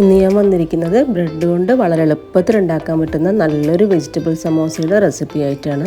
ഇന്ന് ഞാൻ വന്നിരിക്കുന്നത് ബ്രെഡ് കൊണ്ട് വളരെ എളുപ്പത്തിൽ ഉണ്ടാക്കാൻ പറ്റുന്ന നല്ലൊരു വെജിറ്റബിൾ സമോസയുടെ റെസിപ്പി ആയിട്ടാണ്.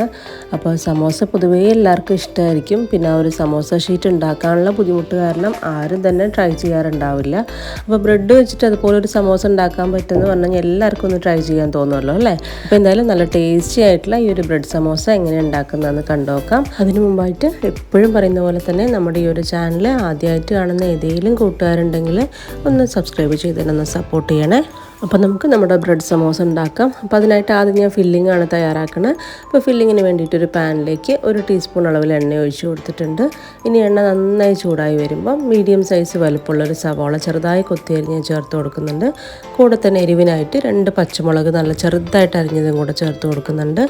അപ്പോൾ സമോസ പൊതുവേ എല്ലാവർക്കും ഇഷ്ടമായിരിക്കും. പിന്നെ ഒരു സമോസ ഷീറ്റ് ഉണ്ടാക്കാനുള്ള ബുദ്ധിമുട്ട് കാരണം ആരും തന്നെ ട്രൈ ചെയ്യാറുണ്ടാവില്ല. അപ്പോൾ ബ്രെഡ് വെച്ചിട്ട് അതുപോലെ ഒരു സമോസ ഉണ്ടാക്കാൻ പറ്റുമെന്ന് പറഞ്ഞാൽ എല്ലാവർക്കും ഒന്ന് ട്രൈ ചെയ്യാൻ തോന്നുമല്ലോ അല്ലേ? അപ്പോൾ എന്തായാലും നല്ല ടേസ്റ്റി ആയിട്ടുള്ള ഈ ഒരു ബ്രെഡ് സമോസ എങ്ങനെ ഉണ്ടാക്കുന്നതെന്ന് കണ്ടുനോക്കാം അതിനു മുമ്പായിട്ട് എപ്പോഴും പറയുന്ന പോലെ തന്നെ നമ്മുടെ ഈ ഒരു ചാനൽ ആദ്യമായിട്ട് കാണുന്ന ഏതെങ്കിലും കൂട്ടുകാരുണ്ടെങ്കിൽ ഒന്ന് സബ്സ്ക്രൈബ് ചെയ്തിട്ടൊന്ന് സപ്പോർട്ട് ചെയ്യണേ. അപ്പോൾ നമുക്ക് നമ്മുടെ ബ്രെഡ് സമോസ ഉണ്ടാക്കാം. അപ്പോൾ അതിനായിട്ട് ആദ്യം ഞാൻ ഫില്ലിംഗ് ആണ് തയ്യാറാക്കുന്നത് അപ്പോൾ ഫില്ലിങ്ങിന് വേണ്ടിയിട്ട് ഒരു പാനിലേക്ക് ഒരു ടീസ്പൂൺ അളവിൽ എണ്ണ ഒഴിച്ചു കൊടുത്തിട്ടുണ്ട്. ഇനി എണ്ണ നന്നായി ചൂടായി വരുമ്പോൾ മീഡിയം സൈസ് വലുപ്പമുള്ള ഒരു സവാള ചെറുതായി കൊത്തി അരിഞ്ഞ് ചേർത്ത് കൊടുക്കുന്നുണ്ട്. കൂടെ തന്നെ എരിവിനായിട്ട് രണ്ട് പച്ചമുളക് നല്ല ചെറുതായിട്ട് അരിഞ്ഞതും കൂടെ ചേർത്ത് കൊടുക്കുന്നുണ്ട്.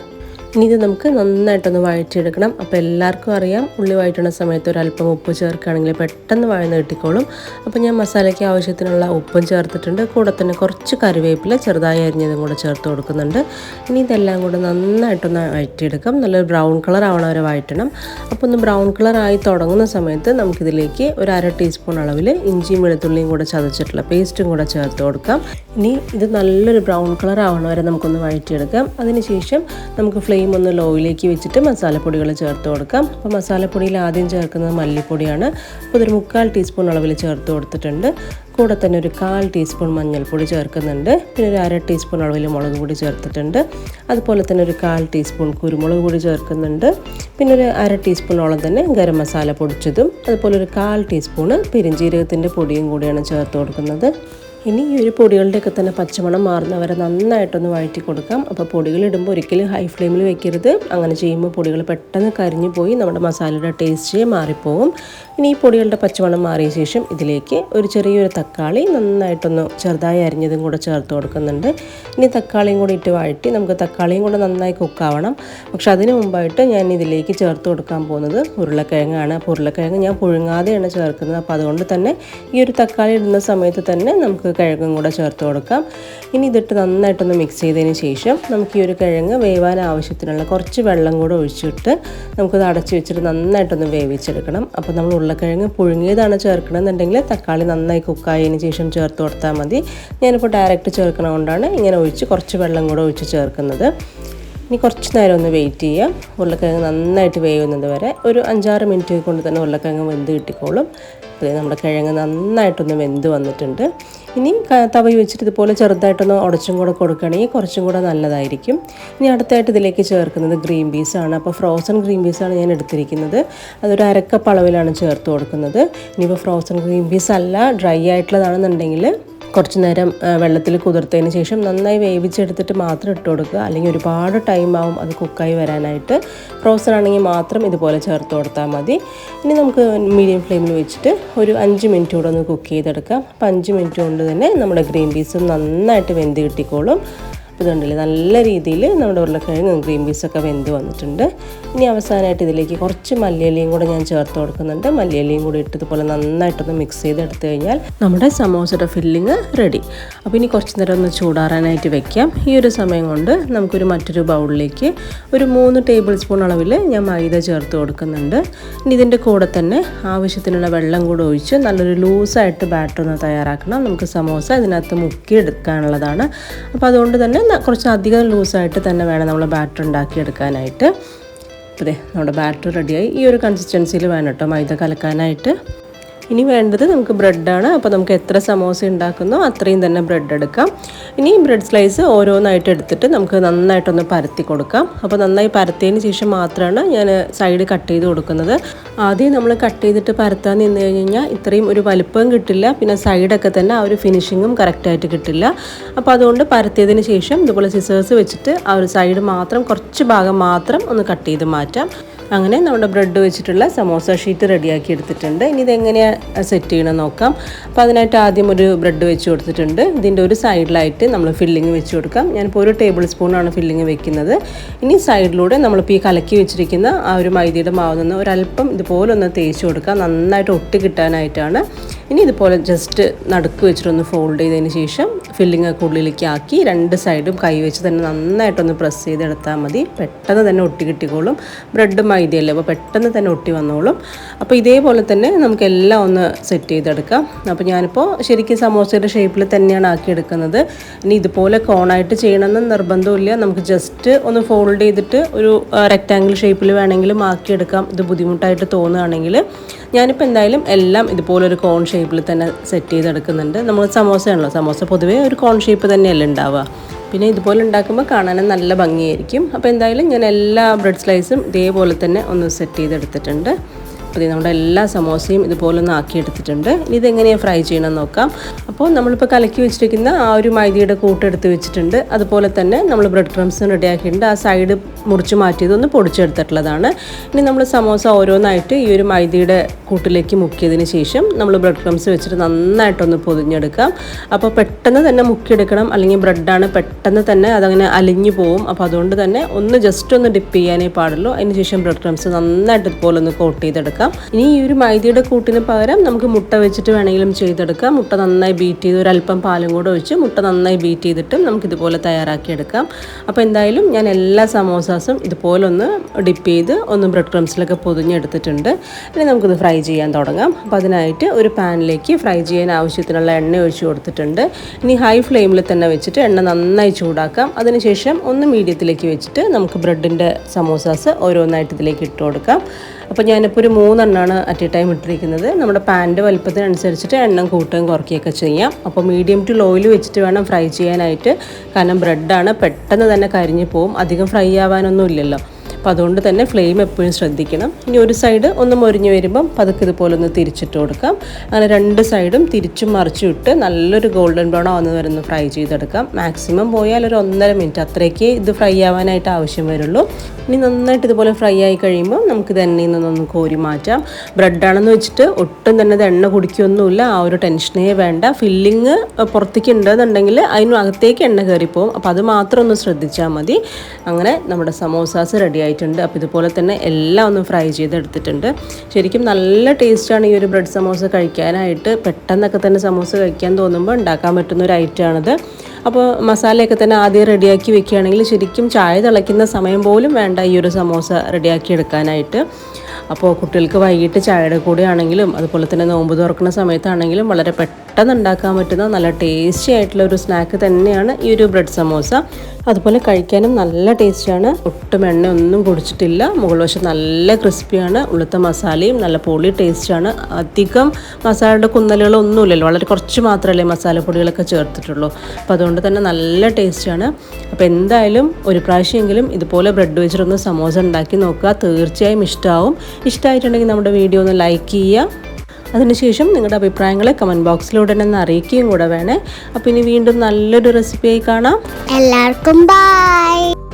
ഇനി ഇത് നമുക്ക് നന്നായിട്ടൊന്ന് വഴറ്റിയെടുക്കണം. അപ്പോൾ എല്ലാവർക്കും അറിയാം ഉള്ളി വഴറ്റുന്ന സമയത്ത് ഒരല്പം ഉപ്പ് ചേർക്കുകയാണെങ്കിൽ പെട്ടെന്ന് വഴന്ന് കിട്ടിക്കോളും. അപ്പോൾ ഞാൻ മസാലയ്ക്ക് ആവശ്യത്തിനുള്ള ഉപ്പും ചേർത്തിട്ടുണ്ട്. കൂടെ തന്നെ കുറച്ച് കറിവേപ്പില ചെറുതായി അരിഞ്ഞതും കൂടെ ചേർത്ത് കൊടുക്കുന്നുണ്ട്. ഇനി ഇതെല്ലാം കൂടെ നന്നായിട്ടൊന്ന് വഴറ്റിയെടുക്കാം. നല്ലൊരു ബ്രൗൺ കളർ ആവണ വരെ വഴറ്റണം. അപ്പോൾ ഒന്ന് ബ്രൗൺ കളർ ആയി തുടങ്ങുന്ന സമയത്ത് നമുക്കിതിലേക്ക് ഒരു അര ടീസ്പൂൺ അളവിൽ ഇഞ്ചിയും വെളുത്തുള്ളിയും കൂടെ ചതച്ചിട്ടുള്ള പേസ്റ്റും കൂടെ ചേർത്ത് കൊടുക്കാം. ഇനി ഇത് നല്ലൊരു ബ്രൗൺ കളർ ആവണ വരെ നമുക്കൊന്ന് വഴറ്റിയെടുക്കാം. അതിനുശേഷം നമുക്ക് ഫ്ലെയിം ഒന്ന് ലോയിലേക്ക് വെച്ചിട്ട് മസാലപ്പൊടികൾ ചേർത്ത് കൊടുക്കാം. അപ്പോൾ മസാലപ്പൊടിയിൽ ആദ്യം ചേർക്കുന്നത് മല്ലിപ്പൊടിയാണ്. അപ്പോൾ ഇതൊരു മുക്കാൽ ടീസ്പൂൺ അളവിൽ ചേർത്ത് കൊടുത്തിട്ടുണ്ട്. കൂടെ തന്നെ ഒരു കാൽ ടീസ്പൂൺ മഞ്ഞൾപ്പൊടി ചേർക്കുന്നുണ്ട്. പിന്നെ ഒരു അര ടീസ്പൂൺ അളവിൽ മുളക് പൊടി ചേർത്തിട്ടുണ്ട്. അതുപോലെ തന്നെ ഒരു കാൽ ടീസ്പൂൺ കുരുമുളക് പൊടി ചേർക്കുന്നുണ്ട്. പിന്നെ ഒരു അര ടീസ്പൂണോളം തന്നെ ഗരം മസാല പൊടിച്ചതും അതുപോലെ ഒരു കാൽ ടീസ്പൂണ് പെരിഞ്ജീരകത്തിന്റെ പൊടിയും കൂടിയാണ് ചേർത്ത് കൊടുക്കുന്നത്. ഇനി ഈ ഒരു പൊടികളുടെയൊക്കെ തന്നെ പച്ചമണം മാറുന്നവരെ നന്നായിട്ടൊന്ന് വഴറ്റി കൊടുക്കാം. അപ്പോൾ പൊടികൾ ഇടുമ്പോൾ ഒരിക്കലും ഹൈ ഫ്ലെയിമിൽ വെക്കരുത്. അങ്ങനെ ചെയ്യുമ്പോൾ പൊടികൾ പെട്ടെന്ന് കരിഞ്ഞു പോയി നമ്മുടെ മസാലയുടെ ടേസ്റ്റ് മാറിപ്പോവും. ഇനി ഈ പൊടികളുടെ പച്ചമണം മാറിയ ശേഷം ഇതിലേക്ക് ഒരു ചെറിയൊരു തക്കാളി നന്നായിട്ടൊന്ന് ചെറുതായി അരിഞ്ഞതും കൂടെ ചേർത്ത് കൊടുക്കുന്നുണ്ട്. ഇനി തക്കാളിയും കൂടി ഇട്ട് വഴറ്റി നമുക്ക് തക്കാളിയും കൂടെ നന്നായി കുക്കാവണം പക്ഷെ അതിന് മുമ്പായിട്ട് ഞാൻ ഇതിലേക്ക് ചേർത്ത് കൊടുക്കാൻ പോകുന്നത് ഉരുളക്കിഴങ്ങാണ്. അപ്പോൾ ഉരുളക്കിഴങ്ങ് ഞാൻ പുഴുങ്ങാതെയാണ് ചേർക്കുന്നത്. അപ്പോൾ അതുകൊണ്ട് തന്നെ ഈ ഒരു തക്കാളി ഇടുന്ന സമയത്ത് തന്നെ നമുക്ക് കിഴങ്ങും കൂടെ ചേർത്ത് കൊടുക്കാം. ഇനി ഇതിട്ട് നന്നായിട്ടൊന്ന് മിക്സ് ചെയ്തതിന് ശേഷം നമുക്ക് ഈ ഒരു കിഴങ്ങ് വേവാൻ ആവശ്യത്തിനുള്ള കുറച്ച് വെള്ളം കൂടെ ഒഴിച്ചിട്ട് നമുക്കത് അടച്ചു വെച്ചിട്ട് നന്നായിട്ടൊന്ന് വേവിച്ചെടുക്കണം. അപ്പോൾ നമ്മൾ ഉരുളക്കിഴങ്ങ് പുഴുങ്ങിയതാണ് ചേർക്കണമെന്നുണ്ടെങ്കിൽ തക്കാളി നന്നായി കുക്കായതിന് ശേഷം ചേർത്ത് കൊടുത്താൽ മതി. ഞാനിപ്പോൾ ഡയറക്റ്റ് ചേർക്കണതുകൊണ്ടാണ് ഇങ്ങനെ ഒഴിച്ച് കുറച്ച് വെള്ളം കൂടെ ഒഴിച്ച് ചേർക്കുന്നത്. ഇനി കുറച്ച് നേരം ഒന്ന് വെയിറ്റ് ചെയ്യാം ഉരുളക്കിഴങ്ങ് നന്നായിട്ട് വേവുന്നത് വരെ ഒരു അഞ്ചാറ് മിനിറ്റ് കൊണ്ട് തന്നെ ഉരുളക്കിഴങ്ങ് വെന്ത് കിട്ടിക്കോളും. അതായത് നമ്മുടെ കിഴങ്ങ് നന്നായിട്ടൊന്ന് വെന്ത് വന്നിട്ടുണ്ട്. ഇനി തവി വെച്ചിട്ട് ഇതുപോലെ ചെറുതായിട്ടൊന്ന് ഉടച്ചും കൂടെ കൊടുക്കുകയാണെങ്കിൽ കുറച്ചും കൂടെ നല്ലതായിരിക്കും. ഇനി അടുത്തായിട്ട് ഇതിലേക്ക് ചേർക്കുന്നത് ഗ്രീൻ പീസാണ് അപ്പോൾ ഫ്രോസൺ ഗ്രീൻ പീസാണ് ഞാൻ എടുത്തിരിക്കുന്നത്. അതൊരു അരക്കപ്പ് അളവിലാണ് ചേർത്ത് കൊടുക്കുന്നത്. ഇനിയിപ്പോൾ ഫ്രോസൺ ഗ്രീൻ പീസ് അല്ല ഡ്രൈ ആയിട്ടുള്ളതാണെന്നുണ്ടെങ്കിൽ കുറച്ച് നേരം വെള്ളത്തിൽ കുതിർത്തതിന് ശേഷം നന്നായി വേവിച്ചെടുത്തിട്ട് മാത്രം ഇട്ട് കൊടുക്കുക. അല്ലെങ്കിൽ ഒരുപാട് ടൈം ആവും അത് കുക്കായി വരാനായിട്ട്. ഫ്രോസൺ ആണെങ്കിൽ മാത്രം ഇതുപോലെ ചേർത്ത് കൊടുത്താൽ മതി. ഇനി നമുക്ക് മീഡിയം ഫ്ലെയിമിൽ വെച്ചിട്ട് ഒരു അഞ്ച് മിനിറ്റ് കൂടെ ഒന്ന് കുക്ക് ചെയ്തെടുക്കാം. അപ്പം അഞ്ച് മിനിറ്റ് കൊണ്ട് തന്നെ നമ്മുടെ ഗ്രീൻ പീസും നന്നായിട്ട് വെന്ത് കിട്ടിക്കോളും. ഇതുണ്ടല്ലേ? നല്ല രീതിയിൽ നമ്മുടെ ഉരുളക്കിഴങ്ങും ഗ്രീൻ പീസൊക്കെ വെന്ത് വന്നിട്ടുണ്ട്. ഇനി അവസാനമായിട്ട് ഇതിലേക്ക് കുറച്ച് മല്ലിയിലയും കൂടെ ഞാൻ ചേർത്ത് കൊടുക്കുന്നുണ്ട്. മല്ലിയിലയും കൂടി ഇട്ടതുപോലെ നന്നായിട്ടൊന്ന് മിക്സ് ചെയ്തെടുത്തു കഴിഞ്ഞാൽ നമ്മുടെ സമോസയുടെ ഫില്ലിങ് റെഡി അപ്പോൾ ഇനി കുറച്ച് നേരം ഒന്ന് ചൂടാറാനായിട്ട് വെക്കാം. ഈ ഒരു സമയം കൊണ്ട് നമുക്കൊരു മറ്റൊരു ബൗളിലേക്ക് ഒരു മൂന്ന് ടേബിൾ സ്പൂൺ അളവിൽ ഞാൻ മൈദ ചേർത്ത് കൊടുക്കുന്നുണ്ട്. ഇനി ഇതിന്റെ കൂടെ തന്നെ ആവശ്യത്തിനുള്ള വെള്ളം കൂടെ ഒഴിച്ച് നല്ലൊരു ലൂസായിട്ട് ബാറ്റർ ഒന്ന് തയ്യാറാക്കണം. നമുക്ക് സമോസ ഇതിനകത്ത് മുക്കി എടുക്കാനുള്ളതാണ് അപ്പോൾ അതുകൊണ്ട് തന്നെ കുറച്ച് അധികം ലൂസായിട്ട് തന്നെ വേണം നമ്മൾ ബാറ്റർ ഉണ്ടാക്കിയെടുക്കാനായിട്ട്. അതെ നമ്മുടെ ബാറ്റർ റെഡിയായി ഈ ഒരു കൺസിസ്റ്റൻസിയിൽ വേണം കേട്ടോ മൈദ കലക്കാനായിട്ട്. ഇനി വേണ്ടത് നമുക്ക് ബ്രെഡാണ്. അപ്പോൾ നമുക്ക് എത്ര സമോസ ഉണ്ടാക്കുന്നോ അത്രയും തന്നെ ബ്രെഡ് എടുക്കാം. ഇനി ബ്രെഡ് സ്ലൈസ് ഓരോന്നായിട്ട് എടുത്തിട്ട് നമുക്ക് നന്നായിട്ടൊന്ന് പരത്തി കൊടുക്കാം. അപ്പോൾ നന്നായി പരത്തിയതിന് ശേഷം മാത്രമാണ് ഞാൻ സൈഡ് കട്ട് ചെയ്ത് കൊടുക്കുന്നത്. ആദ്യം നമ്മൾ കട്ട് ചെയ്തിട്ട് പരത്താൻ നിന്ന് കഴിഞ്ഞ് കഴിഞ്ഞാൽ ഇത്രയും ഒരു വലുപ്പം കിട്ടില്ല. പിന്നെ സൈഡൊക്കെ തന്നെ ആ ഒരു ഫിനിഷിങ്ങും കറക്റ്റായിട്ട് കിട്ടില്ല. അപ്പോൾ അതുകൊണ്ട് പരത്തിയതിന് ശേഷം ഇതുപോലെ സിസേഴ്സ് വെച്ചിട്ട് ആ ഒരു സൈഡ് മാത്രം കുറച്ച് ഭാഗം മാത്രം ഒന്ന് കട്ട് ചെയ്ത് മാറ്റാം. അങ്ങനെ നമ്മുടെ ബ്രെഡ് വെച്ചിട്ടുള്ള സമോസ ഷീറ്റ് റെഡിയാക്കി എടുത്തിട്ടുണ്ട്. ഇനി ഇതെങ്ങനെയാണ് സെറ്റ് ചെയ്യണം നോക്കാം. അപ്പോൾ അതിനായിട്ട് ആദ്യം ഒരു ബ്രെഡ് വെച്ച് കൊടുത്തിട്ടുണ്ട്. ഇതിന്റെ ഒരു സൈഡിലായിട്ട് നമ്മൾ ഫില്ലിങ് വെച്ച് കൊടുക്കാം. ഞാനിപ്പോൾ ഒരു ടേബിൾ സ്പൂണാണ് ഫില്ലിങ് വെക്കുന്നത്. ഇനി സൈഡിലൂടെ നമ്മളിപ്പോൾ ഈ കലക്കി വെച്ചിരിക്കുന്ന ആ ഒരു മൈദയുടെ മാവ് നിന്ന് ഒരല്പം ഇതുപോലെ ഒന്ന് തേച്ച് കൊടുക്കാം. നന്നായിട്ട് ഒട്ടി കിട്ടാനായിട്ടാണ്. ഇനി ഇതുപോലെ ജസ്റ്റ് നടുക്ക് വെച്ചിട്ടൊന്ന് ഫോൾഡ് ചെയ്തതിന് ശേഷം ഫില്ലിംഗ് ഒക്കെ ഉള്ളിലേക്ക് ആക്കി രണ്ട് സൈഡും കൈ വെച്ച് തന്നെ നന്നായിട്ടൊന്ന് പ്രസ് ചെയ്തെടുത്താൽ മതി. പെട്ടെന്ന് തന്നെ ഒട്ടി കിട്ടിക്കോളും. ബ്രെഡ് മൈദയല്ലേ അപ്പോൾ പെട്ടെന്ന് തന്നെ ഒട്ടി വന്നോളും. അപ്പോൾ ഇതേപോലെ തന്നെ നമുക്ക് എല്ലാം ഒന്ന് സെറ്റ് ചെയ്തെടുക്കാം. അപ്പോൾ ഞാനിപ്പോൾ ശരിക്കും സമോസയുടെ ഷേപ്പിൽ തന്നെയാണ് ആക്കിയെടുക്കുന്നത്. ഇനി ഇതുപോലെ കോണായിട്ട് ചെയ്യണമെന്ന് നിർബന്ധമില്ല നമുക്ക് ജസ്റ്റ് ഒന്ന് ഫോൾഡ് ചെയ്തിട്ട് ഒരു റെക്റ്റാങ്കിൾ ഷേപ്പിൽ വേണമെങ്കിലും ആക്കിയെടുക്കാം. ഇത് ബുദ്ധിമുട്ടായിട്ട് തോന്നുകയാണെങ്കിൽ. ഞാനിപ്പോൾ എന്തായാലും എല്ലാം ഇതുപോലെ ഒരു കോൺ ഷേപ്പിൽ തന്നെ സെറ്റ് ചെയ്തെടുക്കുന്നുണ്ട്. നമ്മൾ സമോസയാണല്ലോ സമോസ പൊതുവേ ഒരു കോൺ ഷേപ്പ് തന്നെയല്ലേ ഉണ്ടാവുക. പിന്നെ ഇതുപോലെ ഉണ്ടാക്കുമ്പോൾ കാണാനും നല്ല ഭംഗിയായിരിക്കും. അപ്പോൾ എന്തായാലും ഞാൻ എല്ലാ ബ്രെഡ് സ്ലൈസും ഇതേപോലെ തന്നെ ഒന്ന് സെറ്റ് ചെയ്തെടുത്തിട്ടുണ്ട്. അപ്പോൾ നമ്മുടെ എല്ലാ സമോസയും ഇതുപോലെ ഒന്ന് ആക്കിയെടുത്തിട്ടുണ്ട്. ഇതെങ്ങനെയാണ് ഫ്രൈ ചെയ്യണമെന്ന് നോക്കാം. അപ്പോൾ നമ്മളിപ്പോൾ കലക്കി വെച്ചിരിക്കുന്ന ആ ഒരു മൈദയുടെ കൂട്ടെടുത്ത് വെച്ചിട്ടുണ്ട്. അതുപോലെ തന്നെ നമ്മൾ ബ്രെഡ് ക്രംസ് റെഡിയാക്കിയിട്ടുണ്ട് ആ സൈഡ് മുറിച്ച് മാറ്റിയത് ഒന്ന് പൊടിച്ചെടുത്തിട്ടുള്ളതാണ്. ഇനി നമ്മൾ സമോസ ഓരോന്നായിട്ട് ഈ ഒരു മൈദയുടെ കൂട്ടിലേക്ക് മുക്കിയതിന് ശേഷം നമ്മൾ ബ്രെഡ് ക്രംസ് വെച്ചിട്ട് നന്നായിട്ടൊന്ന് പൊതിഞ്ഞെടുക്കാം. അപ്പോൾ പെട്ടെന്ന് തന്നെ മുക്കിയെടുക്കണം. അല്ലെങ്കിൽ ബ്രെഡാണ് പെട്ടെന്ന് തന്നെ അതങ്ങനെ അലിഞ്ഞു പോവും. അപ്പോൾ അതുകൊണ്ട് തന്നെ ഒന്ന് ജസ്റ്റ് ഒന്ന് ഡിപ്പ് ചെയ്യാനേ പാടുള്ളൂ. അതിന് ശേഷം ബ്രെഡ് ക്രംസ് നന്നായിട്ട് ഇതുപോലെ ഒന്ന് കോട്ട് ചെയ്തെടുക്കാം. ഇനി ഈ ഒരു മൈദയുടെ കൂട്ടിന് പകരം നമുക്ക് മുട്ട വെച്ചിട്ട് വേണമെങ്കിലും ചെയ്തെടുക്കാം. മുട്ട നന്നായി ബീറ്റ് ചെയ്ത് ഒരല്പം പാലും കൂടെ ഒഴിച്ച് മുട്ട നന്നായി ബീറ്റ് ചെയ്തിട്ടും നമുക്കിതുപോലെ തയ്യാറാക്കിയെടുക്കാം. അപ്പോൾ എന്തായാലും ഞാൻ എല്ലാ സമോസാസും ഇതുപോലെ ഒന്ന് ഡിപ്പ് ചെയ്ത് ഒന്ന് ബ്രെഡ് ക്രംസിലൊക്കെ പൊതിഞ്ഞെടുത്തിട്ടുണ്ട്. ഇനി നമുക്കിത് ഫ്രൈ ചെയ്യാൻ തുടങ്ങാം. അപ്പോൾ അതിനായിട്ട് ഒരു പാനിലേക്ക് ഫ്രൈ ചെയ്യാൻ ആവശ്യത്തിനുള്ള എണ്ണ ഒഴിച്ചു കൊടുത്തിട്ടുണ്ട്. ഇനി ഹൈ ഫ്ലെയിമിൽ തന്നെ വെച്ചിട്ട് എണ്ണ നന്നായി ചൂടാക്കാം. അതിനുശേഷം ഒന്ന് മീഡിയത്തിലേക്ക് വെച്ചിട്ട് നമുക്ക് ബ്രെഡിന്റെ സമോസാസ് ഓരോന്നായിട്ട് ഇതിലേക്ക് ഇട്ട് കൊടുക്കാം. അപ്പോൾ ഞാനിപ്പോൾ ഒരു മൂന്നെണ്ണമാണ് അറ്റ് എ ടൈം ഇട്ടിരിക്കുന്നത്. നമ്മുടെ പാന്റെ വലുപ്പത്തിനനുസരിച്ചിട്ട് എണ്ണം കൂട്ടുകയും കുറയ്ക്കുകയൊക്കെ ചെയ്യാം. അപ്പോൾ മീഡിയം ടു ലോയിൽ വെച്ചിട്ട് വേണം ഫ്രൈ ചെയ്യാനായിട്ട്. കാരണം ബ്രെഡാണ് പെട്ടെന്ന് തന്നെ കരിഞ്ഞു പോവും. അധികം ഫ്രൈ ആവാനൊന്നും ഇല്ലല്ലോ. അപ്പോൾ അതുകൊണ്ട് തന്നെ ഫ്ലെയിം എപ്പോഴും ശ്രദ്ധിക്കണം. ഇനി ഒരു സൈഡ് ഒന്ന് മൊരിഞ്ഞ് വരുമ്പം പതുക്കെ ഇതുപോലെ ഒന്ന് തിരിച്ചിട്ട് കൊടുക്കാം. അങ്ങനെ രണ്ട് സൈഡും തിരിച്ചും മറിച്ചും ഇട്ട് നല്ലൊരു ഗോൾഡൻ ബ്രൗൺ ആവുന്നത് വരെ ഒന്ന് ഫ്രൈ ചെയ്തെടുക്കാം. മാക്സിമം പോയാൽ ഒരു ഒന്നര മിനിറ്റ് അത്രയ്ക്ക് ഇത് ഫ്രൈ ആവാനായിട്ട് ആവശ്യം വരുള്ളൂ. ഇനി നന്നായിട്ട് ഇതുപോലെ ഫ്രൈ ആയി കഴിയുമ്പോൾ നമുക്ക് ഇത് എണ്ണയിൽ നിന്നൊന്ന് കോരി മാറ്റാം. ബ്രെഡാണെന്ന് വെച്ചിട്ട് ഒട്ടും തന്നെ ഇത് എണ്ണ കുടിക്കൊന്നുമില്ല. ആ ഒരു ടെൻഷനേ വേണ്ട. ഫില്ലിങ് പുറത്തേക്ക് ഉണ്ടെന്നുണ്ടെങ്കിൽ അതിനകത്തേക്ക് എണ്ണ കയറിപ്പോവും. അപ്പോൾ അത് മാത്രം ഒന്ന് ശ്രദ്ധിച്ചാൽ മതി. അങ്ങനെ നമ്മുടെ സമോസാസ് റെഡി ആയിട്ടുണ്ട്. അപ്പോൾ ഇതുപോലെ തന്നെ എല്ലാം ഒന്ന് ഫ്രൈ ചെയ്തെടുത്തിട്ടുണ്ട്. ശരിക്കും നല്ല ടേസ്റ്റാണ് ഈ ഒരു ബ്രെഡ് സമോസ കഴിക്കാനായിട്ട്. പെട്ടെന്നൊക്കെ തന്നെ സമോസ കഴിക്കാൻ തോന്നുമ്പോൾ ഉണ്ടാക്കാൻ പറ്റുന്ന ഒരു ഐറ്റമാണിത് അപ്പോൾ മസാലയൊക്കെ തന്നെ ആദ്യം റെഡിയാക്കി വെക്കുകയാണെങ്കിൽ ശരിക്കും ചായ തിളയ്ക്കുന്ന സമയം പോലും വേണ്ട ഈ ഒരു സമോസ റെഡിയാക്കി എടുക്കാനായിട്ട്. അപ്പോൾ കുട്ടികൾക്ക് വൈകിട്ട് ചായയുടെ കൂടെ ആണെങ്കിലും അതുപോലെ തന്നെ നോമ്പ് തുറക്കുന്ന സമയത്താണെങ്കിലും വളരെ പെട്ടെന്ന് ഉണ്ടാക്കാൻ പറ്റുന്ന നല്ല ടേസ്റ്റി ആയിട്ടുള്ള ഒരു സ്നാക്ക് തന്നെയാണ് ഈ ഒരു ബ്രെഡ് സമോസ. അതുപോലെ കഴിക്കാനും നല്ല ടേസ്റ്റിയാണ് ഒട്ടും എണ്ണ ഒന്നും കുടിച്ചിട്ടില്ല. മുകൾ വശം നല്ല ക്രിസ്പിയാണ് ഉള്ളത്തെ മസാലയും നല്ല പൊളി ടേസ്റ്റാണ് അധികം മസാലയുടെ കുന്നലുകളൊന്നുമില്ലല്ലോ. വളരെ കുറച്ച് മാത്രമല്ലേ മസാലപ്പൊടികളൊക്കെ ചേർത്തിട്ടുള്ളൂ. അപ്പോൾ അതുകൊണ്ട് തന്നെ നല്ല ടേസ്റ്റാണ് അപ്പോൾ എന്തായാലും ഒരു പ്രാവശ്യമെങ്കിലും ഇതുപോലെ ബ്രെഡ് വെച്ചിട്ടൊന്ന് സമോസ ഉണ്ടാക്കി നോക്കുക. തീർച്ചയായും ഇഷ്ടമാവും ഇഷ്ടമായിട്ടുണ്ടെങ്കിൽ നമ്മുടെ വീഡിയോ ഒന്ന് ലൈക്ക് ചെയ്യുക. അതിനുശേഷം നിങ്ങളുടെ അഭിപ്രായങ്ങളെ കമന്റ് ബോക്സിലൂടെ തന്നെ അറിയിക്കുകയും കൂടെ വേണേ. അപ്പോൾ ഇനി വീണ്ടും നല്ലൊരു റെസിപ്പിയായി കാണാം. എല്ലാവർക്കും ബൈ